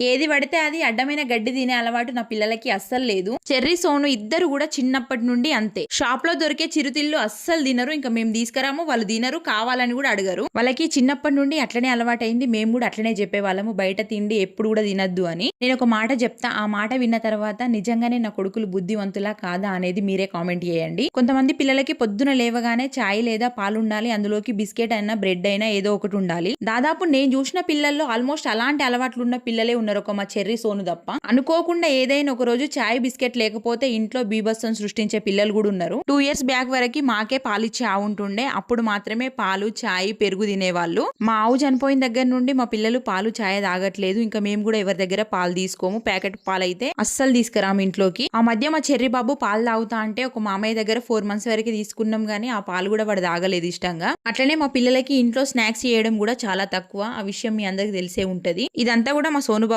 ఏది పడితే అది అడ్డమైన గడ్డి తినే అలవాటు నా పిల్లలకి అస్సలు లేదు. చెర్రీ సోను ఇద్దరు కూడా చిన్నప్పటి నుండి అంతే. షాప్లో దొరికే చిరుతిళ్ళు అస్సలు తినరు. ఇంకా మేము తీసుకురాము వాళ్ళు తినరు కావాలని కూడా అడగరు. వాళ్ళకి చిన్నప్పటి నుండి అట్లనే అలవాటైంది. మేము కూడా అట్లనే చెప్పేవాళ్ళము. బయట తిండి ఎప్పుడు కూడా తినద్దు అని. నేను ఒక మాట చెప్తా. ఆ మాట విన్న తర్వాత నిజంగానే నా కొడుకులు బుద్ధివంతులా కాదా అనేది మీరే కామెంట్ చేయండి. కొంతమంది పిల్లలకి పొద్దున లేవగానే చాయ్ లేదా పాలు ఉండాలి. అందులోకి బిస్కెట్ అయినా బ్రెడ్ అయినా ఏదో ఒకటి ఉండాలి. దాదాపు నేను చూసిన పిల్లల్లో ఆల్మోస్ట్ అలాంటి అలవాట్లు ఉన్న పిల్లలే ఉన్నారు. ఒక మా చెర్రీ సోను తప్ప. అనుకోకుండా ఏదైనా ఒక రోజు చాయ్ బిస్కెట్ లేకపోతే ఇంట్లో బీభత్సం సృష్టించే పిల్లలు కూడా ఉన్నారు. టూ ఇయర్స్ బ్యాక్ వరకు మాకే పాలిచ్చే ఆవు ఉంటుండే. అప్పుడు మాత్రమే పాలు చాయ్ పెరుగు తినేవాళ్ళు. మా ఆవు చనిపోయిన దగ్గర నుండి మా పిల్లలు పాలు చాయ్ తాగట్లేదు. ఇంకా మేము కూడా ఎవరి దగ్గర పాలు తీసుకోము. ప్యాకెట్ పాలు అయితే అస్సలు తీసుకురాము ఇంట్లోకి. ఆ మధ్య మా చెర్రీ బాబు పాలు తాగుతా అంటే ఒక మామయ్య దగ్గర ఫోర్ మంత్స్ వరకు తీసుకున్నాం గానీ ఆ పాలు కూడా వాడు తాగలేదు ఇష్టంగా. అట్లనే మా పిల్లలకి ఇంట్లో స్నాక్స్ చేయడం కూడా చాలా తక్కువ. ఆ విషయం మీ అందరికి తెలిసే ఉంటది. ఇదంతా కూడా మా సోను బాబు